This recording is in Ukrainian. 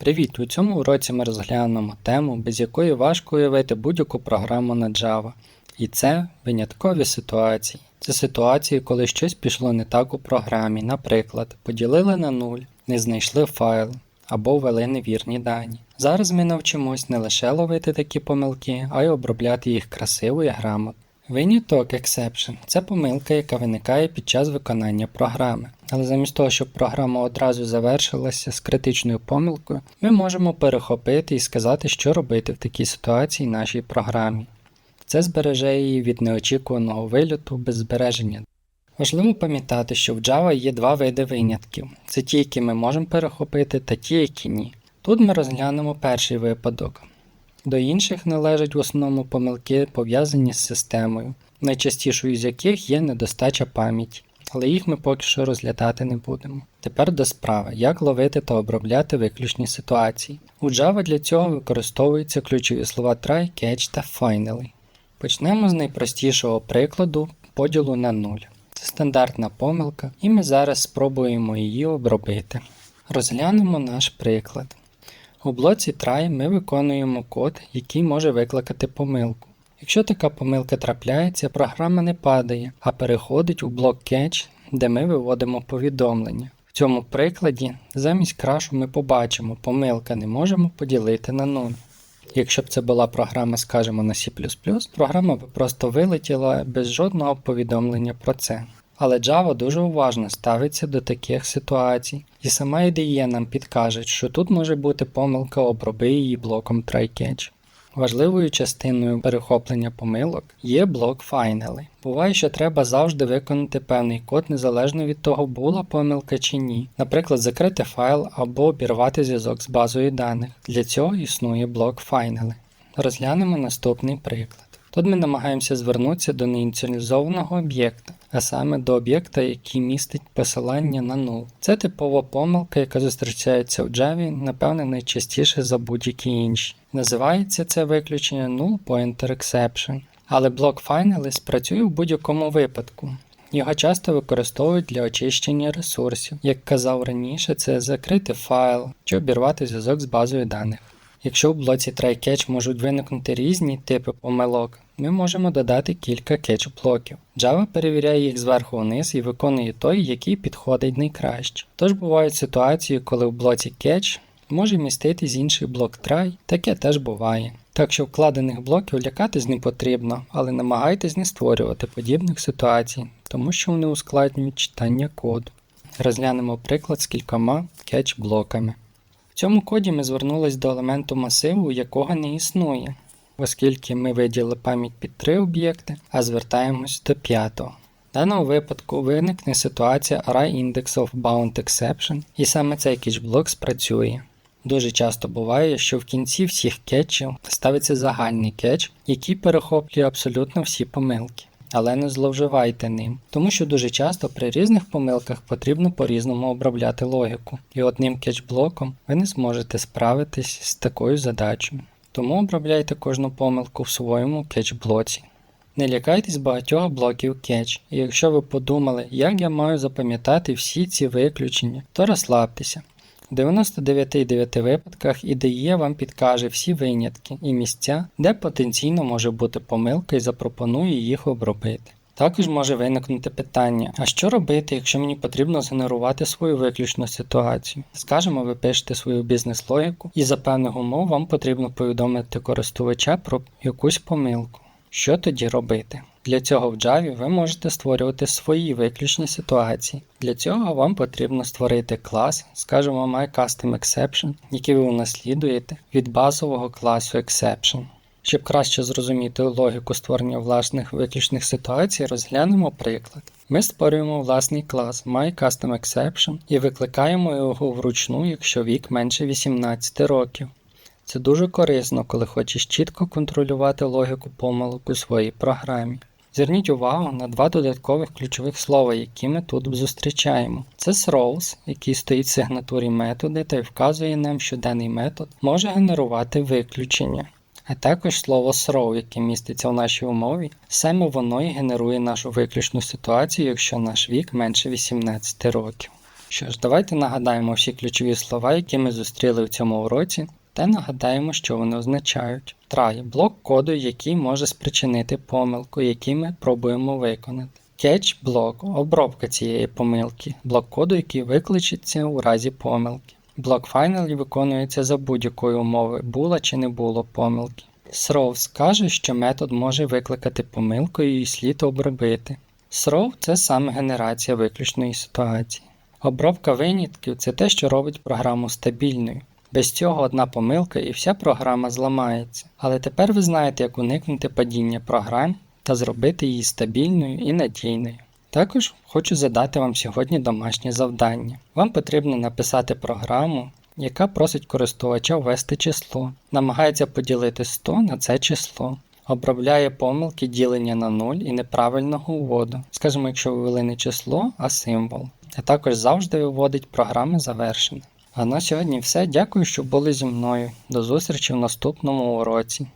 Привіт! У цьому уроці ми розглянемо тему, без якої важко уявити будь-яку програму на Java. І це виняткові ситуації. Це ситуації, коли щось пішло не так у програмі, наприклад, поділили на нуль, не знайшли файл або ввели невірні дані. Зараз ми навчимось не лише ловити такі помилки, а й обробляти їх красиво і грамотно. Виняток exception – це помилка, яка виникає під час виконання програми. Але замість того, щоб програма одразу завершилася з критичною помилкою, ми можемо перехопити і сказати, що робити в такій ситуації нашій програмі. Це збереже її від неочікуваного вильоту без збереження. Важливо пам'ятати, що в Java є два види винятків: це ті, які ми можемо перехопити, та ті, які ні. Тут ми розглянемо перший випадок. До інших належать в основному помилки, пов'язані з системою, найчастішою з яких є недостача пам'яті, але їх ми поки що розглядати не будемо. Тепер до справи, як ловити та обробляти виключні ситуації. У Java для цього використовуються ключові слова try, catch та finally. Почнемо з найпростішого прикладу поділу на 0. Це стандартна помилка, і ми зараз спробуємо її обробити. Розглянемо наш приклад. У блоці try ми виконуємо код, який може викликати помилку. Якщо така помилка трапляється, програма не падає, а переходить у блок catch, де ми виводимо повідомлення. В цьому прикладі замість крашу ми побачимо, помилка не можемо поділити на 0. Якщо б це була програма, скажімо, на C, програма б просто вилетіла без жодного повідомлення про це. Але Java дуже уважно ставиться до таких ситуацій, і сама ідея нам підкаже, що тут може бути помилка оброби її блоком try-catch. Важливою частиною перехоплення помилок є блок Finally. Буває, що треба завжди виконати певний код незалежно від того, була помилка чи ні, наприклад, закрити файл або обірвати зв'язок з базою даних. Для цього існує блок Finally. Розглянемо наступний приклад. Тут ми намагаємося звернутися до неініціалізованого об'єкта, а саме до об'єкта, який містить посилання на null. Це типова помилка, яка зустрічається в Java, напевне, найчастіше за будь-які інші. Називається це виключення Null Pointer Exception. Але блок Finally спрацює в будь-якому випадку. Його часто використовують для очищення ресурсів. Як казав раніше, це закрити файл чи обірвати зв'язок з базою даних. Якщо в блоці try-catch можуть виникнути різні типи помилок, ми можемо додати кілька кетч-блоків. Java перевіряє їх зверху вниз і виконує той, який підходить найкраще. Тож бувають ситуації, коли в блоці catch може міститись інший блок try, таке теж буває. Так що вкладених блоків лякатись не потрібно, але намагайтесь не створювати подібних ситуацій, тому що вони ускладнюють читання коду. Розглянемо приклад з кількома кетч-блоками. Цьому коді ми звернулись до елементу масиву, якого не існує, оскільки ми виділили пам'ять під три об'єкти, а звертаємось до п'ятого. В даному випадку виникне ситуація array index of bound exception, і саме цей кетч-блок спрацює. Дуже часто буває, що в кінці всіх кетчів ставиться загальний кетч, який перехоплює абсолютно всі помилки. Але не зловживайте ним, тому що дуже часто при різних помилках потрібно по-різному обробляти логіку, і одним кетч-блоком ви не зможете справитись з такою задачею. Тому обробляйте кожну помилку в своєму кетч-блоці. Не лякайтесь багатьох блоків кетч, і якщо ви подумали, як я маю запам'ятати всі ці виключення, то розслабтеся. В 99,9 випадках IDE вам підкаже всі винятки і місця, де потенційно може бути помилка і запропонує їх обробити. Також може виникнути питання: а що робити, якщо мені потрібно згенерувати свою виключну ситуацію? Скажемо, ви пишете свою бізнес-логіку, і за певних умов вам потрібно повідомити користувача про якусь помилку. Що тоді робити? Для цього в Java ви можете створювати свої виключні ситуації. Для цього вам потрібно створити клас, скажімо MyCustomException, який ви унаслідуєте від базового класу Exception. Щоб краще зрозуміти логіку створення власних виключних ситуацій, розглянемо приклад. Ми створюємо власний клас MyCustomException і викликаємо його вручну, якщо вік менше 18 років. Це дуже корисно, коли хочеш чітко контролювати логіку помилок у своїй програмі. Зверніть увагу на два додаткових ключових слова, які ми тут зустрічаємо. Це throws, який стоїть в сигнатурі методи та й вказує нам, що даний метод може генерувати виключення. А також слово throw, яке міститься в нашій умові, саме воно і генерує нашу виключну ситуацію, якщо наш вік менше 18 років. Що ж, давайте нагадаємо всі ключові слова, які ми зустріли в цьому уроці, та нагадаємо, що вони означають. Try – блок коду, який може спричинити помилку, який ми пробуємо виконати. Catch – блок обробка цієї помилки, блок коду, який викличеться у разі помилки. Блок Final виконується за будь-якої умови, була чи не було помилки. Throw скаже, що метод може викликати помилку і її слід обробити. Throw – це саме генерація виключної ситуації. Обробка винятків це те, що робить програму стабільною. Без цього одна помилка і вся програма зламається. Але тепер ви знаєте, як уникнути падіння програм та зробити її стабільною і надійною. Також хочу задати вам сьогодні домашнє завдання. Вам потрібно написати програму, яка просить користувача ввести число, намагається поділити 100 на це число, обробляє помилки ділення на 0 і неправильного вводу. Скажімо, якщо ввели не число, а символ. А також завжди виводить програми завершено. А на сьогодні все. Дякую, що були зі мною. До зустрічі в наступному уроці.